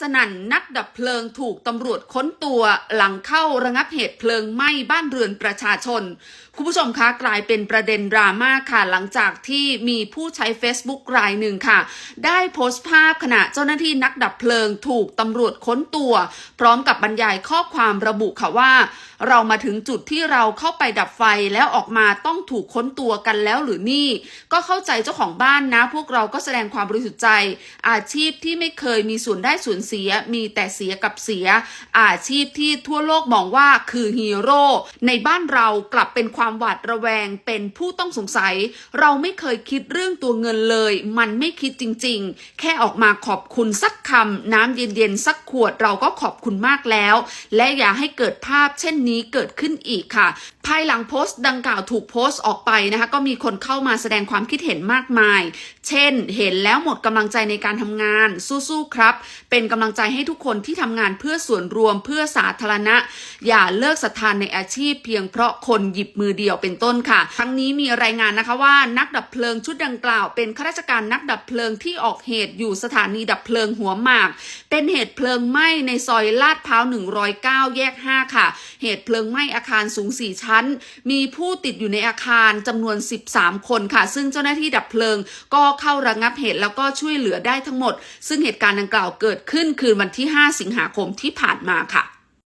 สนั่นนักดับเพลิงถูกตำรวจค้นตัวหลังเข้าระงับเหตุเพลิงไหม้บ้านเรือนประชาชน คุณผู้ชมคะกลายเป็นประเด็นดราม่าค่ะ หลังจากที่มีผู้ใช้ Facebook รายหนึ่งค่ะ ได้โพสต์ภาพขณะเจ้าหน้าที่นักดับเพลิงถูกตำรวจค้นตัว พร้อมกับบรรยายข้อความระบุค่ะว่า เรามาถึงจุดที่เราเข้าไปดับไฟแล้วออกมาต้องถูกค้นตัวกันแล้วหรือนี่ ก็เข้าใจเจ้าของบ้านนะ พวกเราก็แสดงความบริสุทธิ์ใจ อาชีพที่ไม่เคยมีส่วนได้ส่วนเสียมีแต่เสียกับเสีย อาชีพที่ทั่วโลกมองว่าคือฮีโร่ในบ้านเรากลับเป็นความหวาดระแวงเป็นผู้ต้องสงสัย เราไม่เคยคิดเรื่องตัวเงินเลย มันไม่คิดจริง ๆ แค่ออกมาขอบคุณสักคำน้ำเย็นๆสักขวดเราก็ขอบคุณมากแล้ว และอย่าให้เกิดภาพเช่นนี้เกิดขึ้นอีกค่ะ ภายหลังโพสต์ดังกล่าวถูกโพสต์ออกไปนะคะก็มีคนเข้ามาแสดงความคิดเห็นมากมาย เช่น เห็นแล้วหมดกำลังใจในการทำงาน สู้ๆครับ เป็นกำลังใจให้ทุกคนที่ทำงานเพื่อส่วนรวมเพื่อสาธารณะ อย่าเลิกศรัทธานในอาชีพเพียงเพราะคนหยิบมือเดียวเป็นต้นค่ะ ทั้งนี้มีรายงานนะคะว่านักดับเพลิงชุดดังกล่าว เป็นข้าราชการนักดับเพลิงที่ออกเหตุอยู่สถานีดับเพลิงหัวหมาก เป็นเหตุเพลิงไหม้ในซอยลาดพร้าว 109 แยก 5 ค่ะ เหตุเพลิงไหม้อาคารสูง 4 ชั้น มีผู้ติดอยู่ในอาคารจำนวน 13 คนค่ะ ซึ่งเจ้าหน้าที่ดับเพลิงก็เข้าระงับเหตุแล้วก็ช่วยเหลือได้ทั้งหมด ซึ่งเหตุการณ์ดังกล่าวเกิดขึ้นขึ้นคืนวันที่ 5 สิงหาคมที่ผ่านมาค่ะ